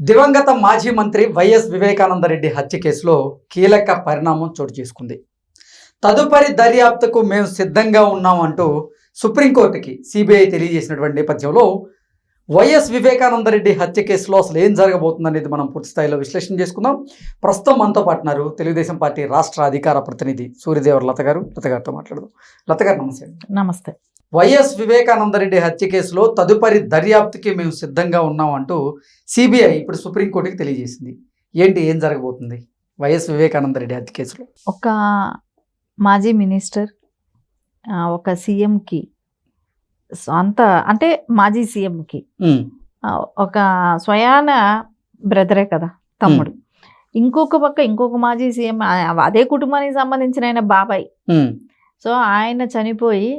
దివంగత మాజీ మంత్రి వైఎస్ వివేకానందరెడ్డి హత్య కేసులో కీలక పరిణామం చోటు చేసుకుంది. తదుపరి దర్యాప్తుకు మేము సిద్ధంగా ఉన్నామంటూ సుప్రీంకోర్టుకి సిబిఐ తెలియజేసినటువంటి నేపథ్యంలో వైఎస్ వివేకానందరెడ్డి హత్య కేసులో అసలు ఏం జరగబోతుందనేది మనం పూర్తి స్థాయిలో విశ్లేషణ చేసుకుందాం. ప్రస్తుతం మనతో పాటున్నారు తెలుగుదేశం పార్టీ రాష్ట్ర అధికార ప్రతినిధి సూర్యదేవర్ లత గారు. లత గారితో మాట్లాడదాం. లత గారు నమస్తే. నమస్తే. వైఎస్ వివేకానందరెడ్డి హత్య కేసులో తదుపరి దర్యాప్తుకి మేము సిద్ధంగా ఉన్నాం అంటూ సిబిఐ ఇప్పుడు సుప్రీంకోర్టుకి తెలియజేసింది. ఏంటి ఏం జరగబోతుంది వైఎస్ వివేకానందరెడ్డి హత్య కేసులో? ఒక మాజీ మినిస్టర్ ఒక సీఎంకి సొంత అంటే మాజీ సీఎంకి ఒక స్వయాన బ్రదరే కదా తమ్ముడు. ఇంకొక పక్క ఇంకొక మాజీ సీఎం అదే కుటుంబానికి సంబంధించిన ఆయన బాబాయ్. సో ఆయన చనిపోయి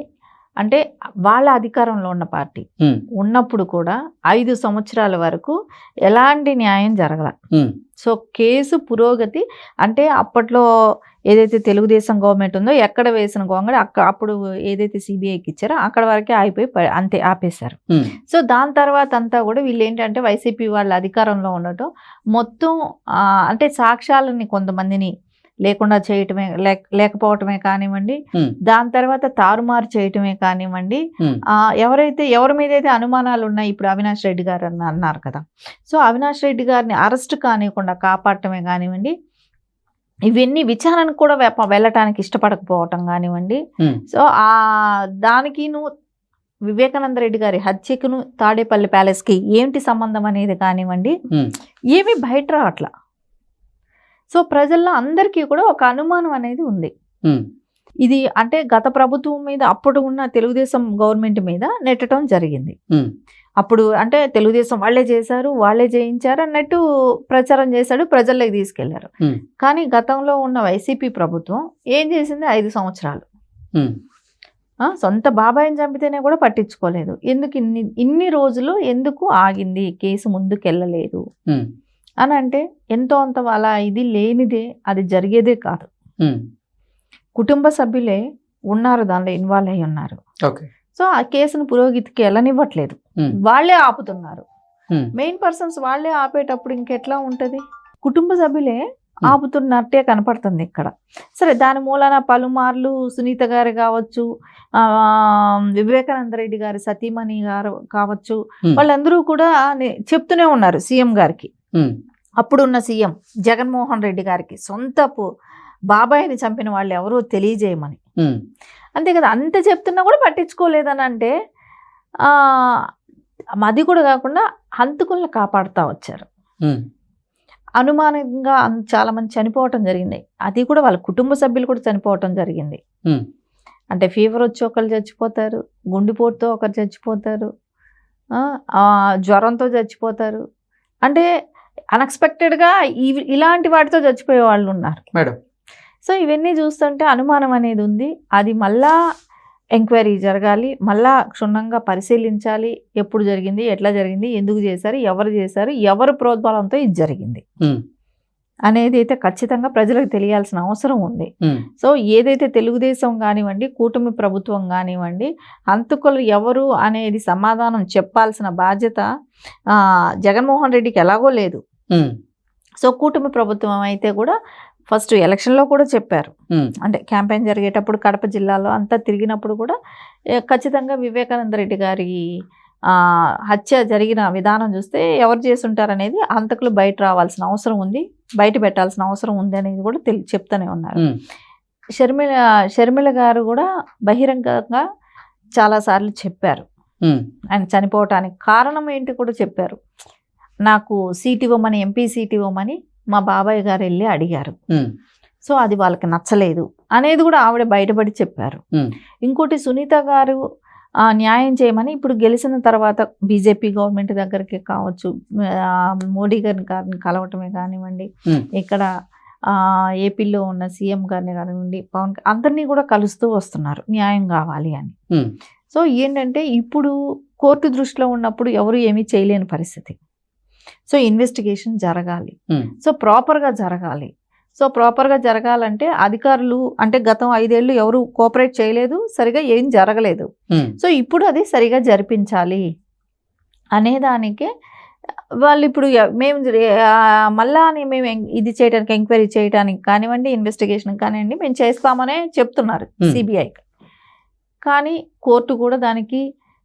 అంటే వాళ్ళ అధికారంలో ఉన్న పార్టీ. ఉన్నప్పుడు కూడా ఐదు సంవత్సరాల వరకు ఎలాంటి న్యాయం జరగల. సో కేసు పురోగతి అంటే అప్పట్లో ఏదైతే తెలుగుదేశం గవర్నమెంట్ ఉందో ఎక్కడ వేసిన గవర్నమెంట్ అక్కడ అప్పుడు ఏదైతే సిబిఐకి ఇచ్చారో అక్కడ వరకే ప- అంతే ఆపేశారు. సో దాని తర్వాత అంతా కూడా వీళ్ళు ఏంటంటే వైసీపీ వాళ్ళ అధికారంలో ఉండటం మొత్తం అంటే సాక్ష్యాలని కొంతమందిని లేకుండా చేయటమే లేక- లేకపోవటమే కానివ్వండి. దాని తర్వాత తారుమారు చేయటమే కానివ్వండి. ఆ, ఎవరైతే ఎవరి మీద అయితే అనుమానాలు ఉన్నాయి ఇప్పుడు అవినాష్ రెడ్డి గారు అన్న అన్నారు కదా. సో అవినాష్ రెడ్డి గారిని అరెస్ట్ కానివ్వకుండా కాపాడటమే కానివ్వండి. ఇవన్నీ విచారణకు కూడా వెళ్ళటానికి ఇష్టపడకపోవటం కానివ్వండి. సో ఆ దానికిను వివేకానంద రెడ్డి గారి హత్యకును తాడేపల్లి ప్యాలెస్కి ఏంటి సంబంధం అనేది కానివ్వండి. ఏమీ బయట రావట్లా. సో ప్రజల్లో అందరికీ కూడా ఒక అనుమానం అనేది ఉంది. ఇది అంటే గత ప్రభుత్వం మీద అప్పుడు ఉన్న తెలుగుదేశం గవర్నమెంట్ మీద నెట్టడం జరిగింది. అప్పుడు అంటే తెలుగుదేశం వాళ్ళే చేశారు వాళ్ళే చేయించారు అన్నట్టు ప్రచారం చేశాడు ప్రజల్లోకి తీసుకెళ్ళారు. కానీ గతంలో ఉన్న వైసీపీ ప్రభుత్వం ఏం చేసింది? ఐదు సంవత్సరాలు. ఆ, సొంత బాబాయిని చంపితేనే కూడా పట్టించుకోలేదు. ఎందుకు ఇన్ని ఇన్ని రోజులు ఎందుకు ఆగింది? కేసు ముందుకెళ్ళలేదు. అని అంటే ఎంతో అంత అలా ఇది లేనిదే అది జరిగేదే కాదు. కుటుంబ సభ్యులే ఉన్నారు దానిలో ఇన్వాల్వ్ అయి ఉన్నారు. సో ఆ కేసును పురోగతికి వెళ్ళనివ్వట్లేదు. వాళ్ళే ఆపుతున్నారు. మెయిన్ పర్సన్స్ వాళ్ళే ఆపేటప్పుడు ఇంకెట్లా ఉంటది? కుటుంబ సభ్యులే ఆపుతున్నట్టే కనపడుతుంది ఇక్కడ. సరే దాని మూలన పలుమార్లు సునీత గారు కావచ్చు ఆ, వివేకానంద రెడ్డి గారి సతీమణి గారు కావచ్చు. వాళ్ళందరూ కూడా చెప్తూనే ఉన్నారు సీఎం గారికి. అప్పుడున్న సీఎం జగన్మోహన్ రెడ్డి గారికి సొంతపు బాబాయిని చంపిన వాళ్ళు ఎవరో తెలియజేయమని. అంతే కదా అంత చెప్తున్నా కూడా పట్టించుకోలేదని అంటే అది కూడా కాకుండా హంతకులను కాపాడుతూ వచ్చారు. అనుమానంగా అన్- చాలా మంది చనిపోవటం జరిగింది. అది కూడా వాళ్ళ కుటుంబ సభ్యులు కూడా చనిపోవటం జరిగింది. అంటే ఫీవర్ వచ్చి ఒకరు చచ్చిపోతారు గుండెపోటుతో ఒకరు చచ్చిపోతారు జ్వరంతో చచ్చిపోతారు. అంటే అన్ఎక్స్పెక్టెడ్గా ఇవి ఇలాంటి వాటితో చచ్చిపోయే వాళ్ళు ఉన్నారు. మేడం. సో ఇవన్నీ చూస్తుంటే అనుమానం అనేది ఉంది. అది మళ్ళా ఎంక్వైరీ జరగాలి మళ్ళా క్షుణ్ణంగా పరిశీలించాలి. ఎప్పుడు జరిగింది ఎట్లా జరిగింది ఎందుకు చేశారు ఎవరు చేశారు ఎవరు ప్రోద్బలంతో ఇది జరిగింది. అనేది అయితే ఖచ్చితంగా ప్రజలకు తెలియాల్సిన అవసరం ఉంది. సో ఏదైతే తెలుగుదేశం కానివ్వండి కూటమి ప్రభుత్వం కానివ్వండి హంతకులు ఎవరు అనేది సమాధానం చెప్పాల్సిన బాధ్యత జగన్మోహన్ రెడ్డికి ఎలాగో లేదు. సో కూటమి ప్రభుత్వం అయితే కూడా ఫస్ట్ ఎలక్షన్లో కూడా చెప్పారు. అంటే క్యాంపెయిన్ జరిగేటప్పుడు కడప జిల్లాలో అంతా తిరిగినప్పుడు కూడా ఖచ్చితంగా వివేకానంద రెడ్డి గారి హత్య జరిగిన విధానం చూస్తే ఎవరు చేస్తుంటారు అనేది హంతకులు బయట రావాల్సిన అవసరం ఉంది బయట పెట్టాల్సిన అవసరం ఉంది అనేది కూడా తెలి చెప్తూనే ఉన్నారు. షర్మిల షర్మిల గారు కూడా బహిరంగంగా చాలాసార్లు చెప్పారు. ఆయన చనిపోవటానికి కారణం ఏంటి కూడా చెప్పారు. నాకు సీట్ ఇవ్వమని ఎంపీ సీట్ ఇవ్వమని మా బాబాయ్ గారు వెళ్ళి అడిగారు. సో అది వాళ్ళకి నచ్చలేదు అనేది కూడా ఆవిడ బయటపడి చెప్పారు. ఇంకోటి సునీత గారు న్యాయం చేయమని ఇప్పుడు గెలిచిన తర్వాత బీజేపీ గవర్నమెంట్ దగ్గరికి కావచ్చు మోడీ గారిని గారిని కలవటమే కానివ్వండి. ఇక్కడ ఏపీలో ఉన్న సీఎం గారిని కానివ్వండి పవన్ అందరినీ కూడా కలుస్తూ వస్తున్నారు న్యాయం కావాలి అని. సో ఏంటంటే ఇప్పుడు కోర్టు దృష్టిలో ఉన్నప్పుడు ఎవరు ఏమీ చేయలేని పరిస్థితి. సో ఇన్వెస్టిగేషన్ జరగాలి. సో ప్రాపర్గా జరగాలి. సో ప్రాపర్గా జరగాలంటే అధికారులు అంటే గతం ఐదేళ్ళు ఎవరు కోఆపరేట్ చేయలేదు సరిగా ఏం జరగలేదు సో ఇప్పుడు అది సరిగా జరిపించాలి అనేదానికే వాళ్ళు ఇప్పుడు మేము మళ్ళా మేము ఇది చేయడానికి ఎంక్వైరీ చేయడానికి కానివ్వండి ఇన్వెస్టిగేషన్ కానివ్వండి మేము చేస్తామనే చెప్తున్నారు Hmm. సిబిఐ కానీ కోర్టు కూడా దానికి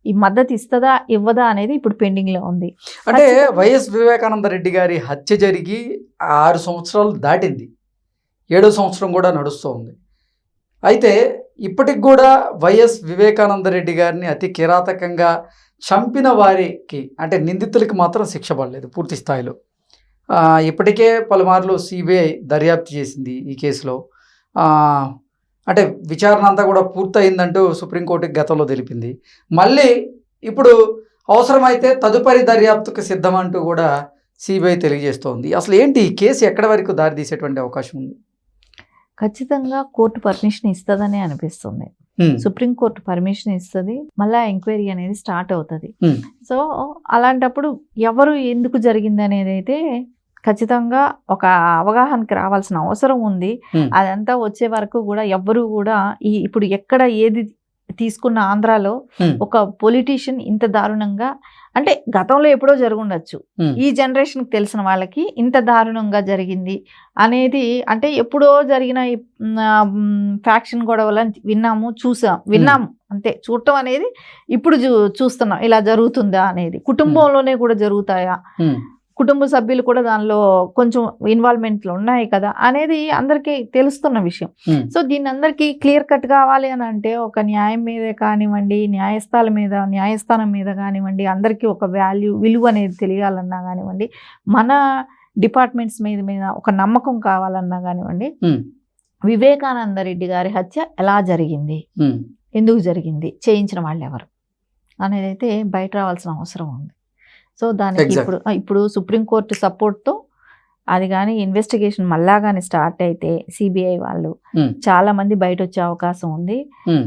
ఈ మద్దతు ఇస్తుందా ఇవ్వదా అనేది ఇప్పుడు పెండింగ్లో ఉంది అంటే. వైఎస్ వివేకానంద రెడ్డి గారి హత్య జరిగి ఆరు సంవత్సరాలు దాటింది ఏడో సంవత్సరం కూడా నడుస్తూ ఉంది. అయితే ఇప్పటికి కూడా వైఎస్ వివేకానంద రెడ్డి గారిని అతి కిరాతకంగా చంపిన వారికి అంటే నిందితులకి మాత్రం శిక్ష పడలేదు పూర్తి స్థాయిలో. ఇప్పటికే పలుమార్లు సిబిఐ దర్యాప్తు చేసింది ఈ కేసులో. అంటే విచారణ అంతా కూడా పూర్తయిందంటూ సుప్రీంకోర్టుకి గతంలో తెలిపింది. మళ్ళీ ఇప్పుడు అవసరమైతే తదుపరి దర్యాప్తుకు సిద్ధమంటూ కూడా సిబిఐ తెలియజేస్తోంది. అసలు ఏంటి ఈ కేసు ఎక్కడి వరకు దారి తీసేటువంటి అవకాశం ఉంది? ఖచ్చితంగా కోర్టు పర్మిషన్ ఇస్తుందనే అనిపిస్తుంది. సుప్రీంకోర్టు పర్మిషన్ ఇస్తుంది మళ్ళీ ఎంక్వైరీ అనేది స్టార్ట్ అవుతుంది. సో అలాంటప్పుడు ఎవరు ఎందుకు జరిగింది అనేది అయితే ఖచ్చితంగా ఒక అవగాహనకి రావాల్సిన అవసరం ఉంది. అదంతా వచ్చే వరకు కూడా ఎవ్వరు కూడా ఈ ఇప్పుడు ఎక్కడ ఏది తీసుకున్న ఆంధ్రాలో ఒక పొలిటీషియన్ ఇంత దారుణంగా అంటే గతంలో ఎప్పుడో జరుగుండొచ్చు. ఈ జనరేషన్కి తెలిసిన వాళ్ళకి ఇంత దారుణంగా జరిగింది అనేది అంటే ఎప్పుడో జరిగిన ఫ్యాక్షన్ గొడవలని విన్నాము చూసాం. విన్నాము అంతే. చూడటం అనేది ఇప్పుడు చూ చూస్తున్నాం. ఇలా జరుగుతుందా అనేది. కుటుంబంలోనే కూడా జరుగుతాయా? కుటుంబ సభ్యులు కూడా దానిలో కొంచెం ఇన్వాల్వ్మెంట్లు ఉన్నాయి కదా అనేది అందరికీ తెలుస్తున్న విషయం. సో దీన్ని అందరికీ క్లియర్ కట్ కావాలి అని అంటే ఒక న్యాయం మీదే కానివ్వండి న్యాయస్థానం మీద న్యాయస్థానం మీద కానివ్వండి అందరికీ ఒక వాల్యూ విలువ అనేది తెలియాలన్నా కానివ్వండి మన డిపార్ట్మెంట్స్ మీద మీద ఒక నమ్మకం కావాలన్నా కానివ్వండి వివేకానంద రెడ్డి గారి హత్య ఎలా జరిగింది. ఎందుకు జరిగింది? చేయించిన వాళ్ళు ఎవరు అనేది అయితే బయట రావాల్సిన అవసరం ఉంది. సో దానికి. ఇప్పుడు ఇప్పుడు సుప్రీంకోర్టు సపోర్ట్తో అది కానీ ఇన్వెస్టిగేషన్ మళ్ళా కానీ స్టార్ట్ అయితే సిబిఐ వాళ్ళు Hmm. చాలా మంది బయట వచ్చే అవకాశం ఉంది.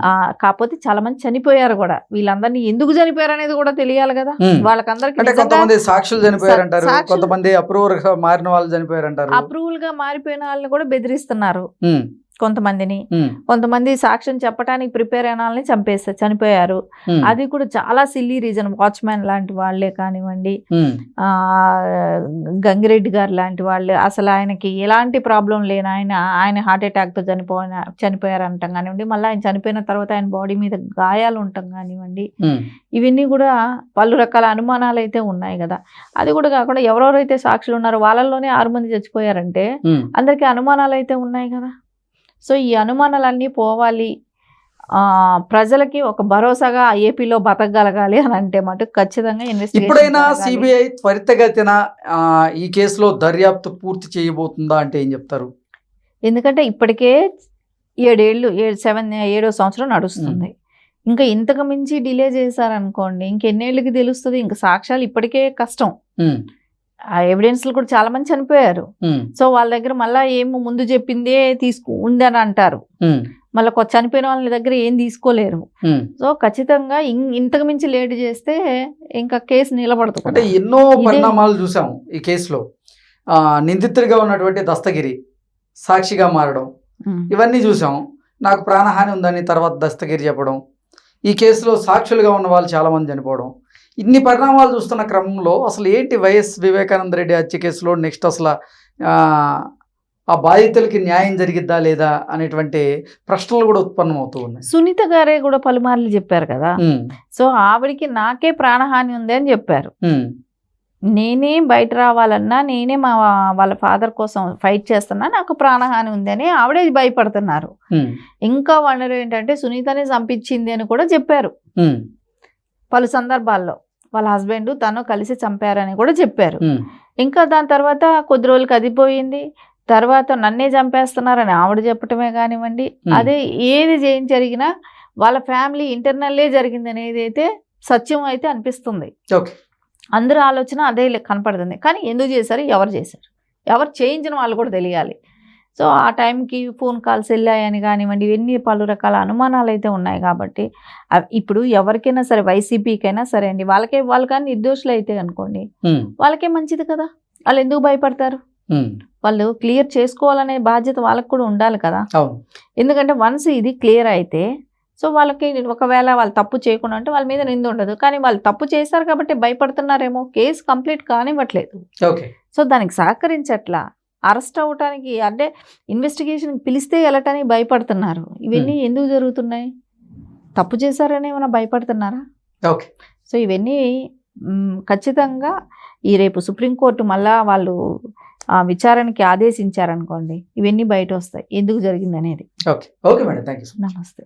ఆ కాకపోతే చాలా మంది చనిపోయారు కూడా వీళ్ళందరినీ ఎందుకు చనిపోయారు అనేది కూడా తెలియాలి కదా Hmm. వాళ్ళకందరికి కొంతమంది సాక్షులు చనిపోయారంటారు కొంతమంది అప్రూవర్గా మారిన వాళ్ళు చనిపోయారంటారు అప్రూవల్గా మారిపోయిన వాళ్ళని కూడా బెదిరిస్తున్నారు కొంతమందిని. కొంతమంది సాక్ష్యం చెప్పడానికి ప్రిపేర్ అయిన వాళ్ళని చంపేస్తారు చనిపోయారు. అది కూడా చాలా సిల్లీ రీజన్. వాచ్మ్యాన్ లాంటి వాళ్ళే కానివ్వండి. ఆ, గంగిరెడ్డి గారు లాంటి వాళ్ళు. అసలు ఆయనకి ఎలాంటి ప్రాబ్లం లేని ఆయన ఆయన హార్ట్ అటాక్తో చనిపోయిన చనిపోయారు అంటాం కానివ్వండి. మళ్ళీ ఆయన చనిపోయిన తర్వాత ఆయన బాడీ మీద గాయాలు ఉంటాం కానివ్వండి. ఇవన్నీ కూడా పలు రకాల అనుమానాలు అయితే ఉన్నాయి కదా. అది కూడా కాకుండా ఎవరెవరైతే సాక్షులు ఉన్నారో వాళ్ళల్లోనే ఆరు మంది చచ్చిపోయారంటే. అందరికీ అనుమానాలు అయితే ఉన్నాయి కదా. సో ఈ అనుమానాలన్నీ పోవాలి. ఆ, ప్రజలకి ఒక భరోసాగా ఏపీలో బతకగలగాలి అని అంటే మటుకు ఖచ్చితంగా ఇప్పుడైనా జరగాలి. సిబిఐ త్వరితగతిన ఈ కేసులో దర్యాప్తు పూర్తి చేయబోతుందా అంటే ఏం చెప్తారు? ఎందుకంటే ఇప్పటికే ఏడేళ్ళు ఏడు సెవెన్ ఏడో సంవత్సరం నడుస్తుంది. ఇంకా ఇంతకు మించి డిలే చేశారనుకోండి ఇంకెన్నేళ్ళకి తెలుస్తుంది ఇంకా సాక్ష్యాలు ఇప్పటికే కష్టం. ఆ ఎవిడెన్స్లు కూడా చాలా మంది చనిపోయారు. సో వాళ్ళ దగ్గర మళ్ళీ ఏమో ముందు చెప్పిందే తీసుకు ఉందని అంటారు. హ్మ్, మళ్ళీ చనిపోయిన వాళ్ళ దగ్గర ఏం తీసుకోలేరు. సో ఖచ్చితంగా ఇంతకు మించి లేట్ చేస్తే ఇంకా కేసు నిలబడదు అంటే. ఎన్నో పరిణామాలు చూసాం ఈ కేసులో. ఆ, నిందితుడిగా ఉన్నటువంటి దస్తగిరి సాక్షిగా మారడం. ఇవన్నీ చూసాం. నాకు ప్రాణహాని ఉందని తర్వాత దస్తగిరి చెప్పడం. ఈ కేసులో సాక్షులుగా ఉన్న వాళ్ళు చాలామంది చనిపోవడం. ఇన్ని పరిణామాలు చూస్తున్న క్రమంలో అసలు ఏంటి వైఎస్ వివేకానంద రెడ్డి హత్య కేసులో నెక్స్ట్ అసలు ఆ, బాధితులకి న్యాయం జరిగిద్దా లేదా అనేటువంటి ప్రశ్నలు కూడా ఉత్పన్నమవుతూ ఉన్నాయి. సునీత గారే కూడా పలుమార్లు చెప్పారు కదా. సో ఆవిడికి నాకే ప్రాణహాని ఉంది అని చెప్పారు. నేనే బయట రావాలన్నా నేనే మా వాళ్ళ ఫాదర్ కోసం ఫైట్ చేస్తున్నా నాకు ప్రాణహాని ఉంది అని ఆవిడే భయపడుతున్నారు. ఇంకా వండర్ ఏంటంటే సునీతనే చంపించింది అని కూడా చెప్పారు. పలు సందర్భాల్లో. వాళ్ళ హస్బెండ్ తను కలిసి చంపారని కూడా చెప్పారు. ఇంకా దాని తర్వాత కొద్ది రోజులకి అది పోయింది. తర్వాత నన్నే చంపేస్తున్నారని ఆవిడ చెప్పటమే కానివ్వండి. అదే ఏది ఏం జరిగినా వాళ్ళ ఫ్యామిలీ ఇంటర్నల్లే జరిగింది అనేది అయితే సత్యం అయితే అనిపిస్తుంది. అందరి ఆలోచన అదే కనపడుతుంది. కానీ ఎందుకు చేశారు? ఎవరు చేశారు? ఎవరు చేయించిన వాళ్ళు కూడా తెలియాలి. సో ఆ టైంకి ఫోన్ కాల్స్ వెళ్ళాయని కానివ్వండి ఇవన్నీ పలు రకాల అనుమానాలు అయితే ఉన్నాయి కాబట్టి ఇప్పుడు ఎవరికైనా సరే వైసీపీకైనా సరే అండి వాళ్ళకే వాళ్ళు కానీ నిర్దోషులు అయితే అనుకోండి వాళ్ళకే మంచిది కదా? వాళ్ళు ఎందుకు భయపడతారు? వాళ్ళు క్లియర్ చేసుకోవాలనే బాధ్యత వాళ్ళకు కూడా ఉండాలి కదా? ఎందుకంటే వన్స్ ఇది క్లియర్ అయితే సో వాళ్ళకి ఒకవేళ వాళ్ళు తప్పు చేయకుండా అంటే వాళ్ళ మీద నింద ఉండదు. కానీ వాళ్ళు తప్పు చేశారు కాబట్టి భయపడుతున్నారేమో కేసు కంప్లీట్ కానివ్వట్లేదు. ఓకే. సో దానికి సహకరించట్లా? అరెస్ట్ అవ్వటానికి అంటే ఇన్వెస్టిగేషన్ పిలిస్తే వెళ్ళటానికి భయపడుతున్నారు. ఇవన్నీ ఎందుకు జరుగుతున్నాయి? తప్పు చేశారని ఏమైనా భయపడుతున్నారా? ఓకే. సో ఇవన్నీ ఖచ్చితంగా ఈ రేపు సుప్రీంకోర్టు మళ్ళా వాళ్ళు ఆ విచారణకి ఆదేశించారనుకోండి ఇవన్నీ బయట వస్తాయి ఎందుకు జరిగింది అనేది okay. Okay madam. Thank you నమస్తే.